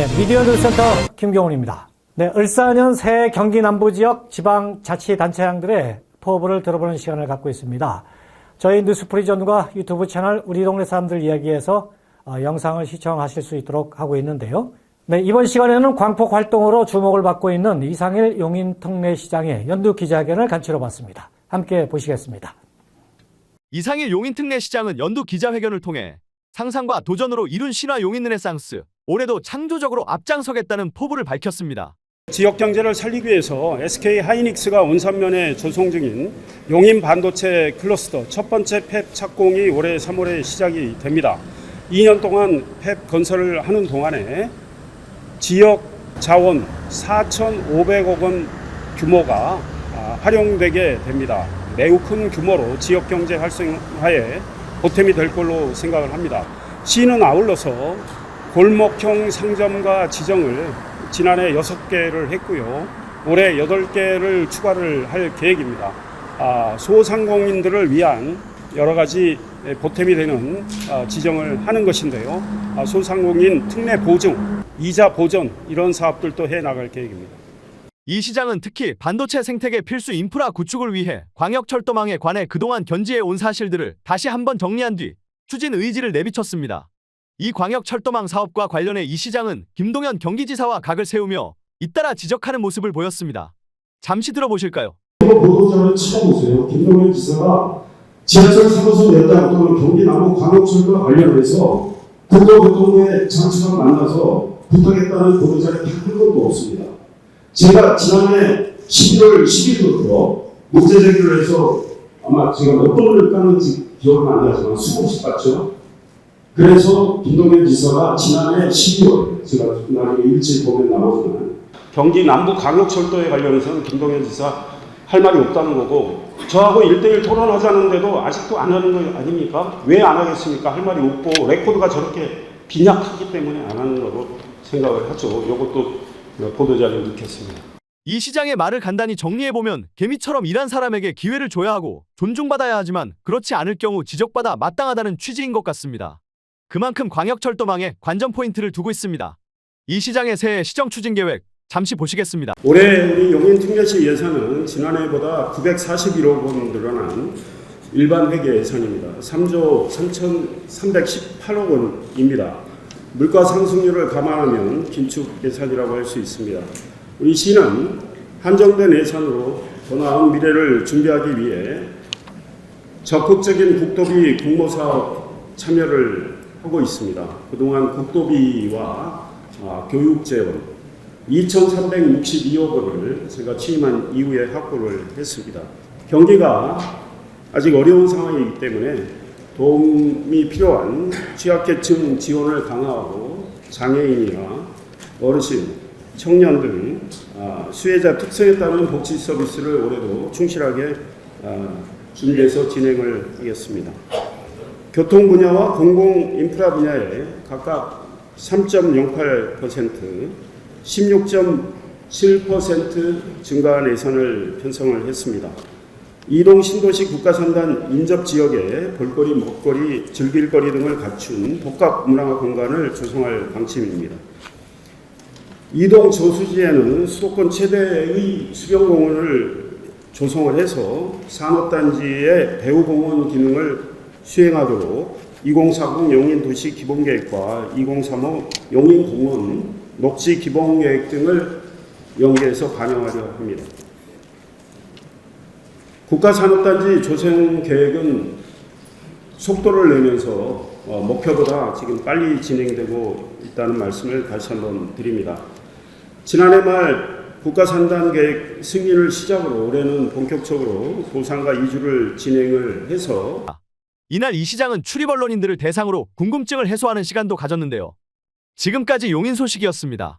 네, 미디어 뉴스센터 김경훈입니다. 네, 을사년 새 경기 남부 지역 지방 자치단체장들의 포부를 들어보는 시간을 갖고 있습니다. 저희 뉴스프리 전과 유튜브 채널 우리 동네 사람들 이야기에서 어, 영상을 시청하실 수 있도록 하고 있는데요. 네, 이번 시간에는 광폭 활동으로 주목을 받고 있는 이상일 용인 특례시장의 연두 기자회견을 간추려 봤습니다. 함께 보시겠습니다. 이상일 용인 특례시장은 연두 기자회견을 통해 상상과 도전으로 이룬 신화 용인 르네상스 올해도 창조적으로 앞장서겠다는 포부를 밝혔습니다. 지역 경제를 살리기 위해서 SK 하이닉스가 온산면에 조성 중인 용인 반도체 클러스터 첫 번째 팹 착공이 올해 3월에 시작이 됩니다. 2년 동안 팹 건설을 하는 동안에 지역 자원 4,500억 원 규모가 아, 활용되게 됩니다. 매우 큰 규모로 지역 경제 활성화에 보탬이 될 걸로 생각을 합니다. 시는 아울러서 골목형 상점과 지정을 지난해 6개를 했고요. 올해 8개를 추가를 할 계획입니다. 아, 소상공인들을 위한 여러 가지 보탬이 되는 아, 지정을 하는 것인데요. 아, 소상공인 특례 보증, 이자 보전 이런 사업들도 해 나갈 계획입니다. 이 시장은 특히 반도체 생태계 필수 인프라 구축을 위해 광역철도망에 관해 그동안 견지해 온 사실들을 다시 한번 정리한 뒤 추진 의지를 내비쳤습니다. 이 광역철도망 사업과 관련해 이 시장은 김동연 경기지사와 각을 세우며 잇따라 지적하는 모습을 보였습니다. 잠시 들어보실까요? 보도자를 찾아보세요. 김동연 지사가 지하철 3호선 연장 또는 경기 남부 광역철과 관련해서 국토교통부의 장차관 만나서 부탁했다는 보도자료 단한 것도 없습니다. 제가 지난해 11월 10일부터 문제 제기를 해서 아마 제가 몇 번을 까는지 기억은 안 나지만 수없이 봤죠. 그래서 김동연 지사가 지난해 12월 제가 나중에 일찍 보면 나오지만 경기 남부 광역철도에 관련해서는 김동연 지사 할 말이 없다는 거고 저하고 일대일 토론하자는데도 아직도 안 하는 거 아닙니까? 왜 안 하겠습니까? 할 말이 없고 레코드가 저렇게 빈약하기 때문에 안 하는 거로 생각을 하죠. 이것도 보도자료에 넣겠습니다. 이 시장의 말을 간단히 정리해보면 개미처럼 일한 사람에게 기회를 줘야 하고 존중받아야 하지만 그렇지 않을 경우 지적받아 마땅하다는 취지인 것 같습니다. 그만큼 광역철도망에 관전 포인트를 두고 있습니다. 이 시장의 새해 시정 추진 계획 잠시 보시겠습니다. 올해 우리 용인 특례시 예산은 지난해보다 941억 원 늘어난 일반 회계 예산입니다. 3조 3,318억 원입니다. 물가 상승률을 감안하면 긴축 예산이라고 할 수 있습니다. 우리 시는 한정된 예산으로 더 나은 미래를 준비하기 위해 적극적인 국도비 공모사업 참여를 하고 있습니다. 그동안 국도비와 아, 교육 재원 2,362억 원을 제가 취임한 이후에 확보를 했습니다. 경기가 아직 어려운 상황이기 때문에 도움이 필요한 취약계층 지원을 강화하고 장애인이나 어르신, 청년 등 아, 수혜자 특성에 따른 복지 서비스를 올해도 충실하게 아, 준비해서 진행을 하겠습니다. 교통 분야와 공공 인프라 분야에 각각 3.08%, 16.7% 증가한 예산을 편성을 했습니다. 이동 신도시 국가산단 인접 지역에 볼거리, 먹거리, 즐길거리 등을 갖춘 복합 문화 공간을 조성할 방침입니다. 이동 저수지에는 수도권 최대의 수변공원을 조성을 해서 산업단지의 배후공원 기능을 수행하도록 2040 용인 도시 기본계획과 2035 용인 공원 녹지 기본계획 등을 연계해서 반영하려 합니다. 국가산업단지 조성 계획은 속도를 내면서 어, 목표보다 지금 빨리 진행되고 있다는 말씀을 다시 한번 드립니다. 지난해 말 국가산단 계획 승인을 시작으로 올해는 본격적으로 도상과 이주를 진행을 해서 이날 이 시장은 출입 언론인들을 대상으로 궁금증을 해소하는 시간도 가졌는데요. 지금까지 용인 소식이었습니다.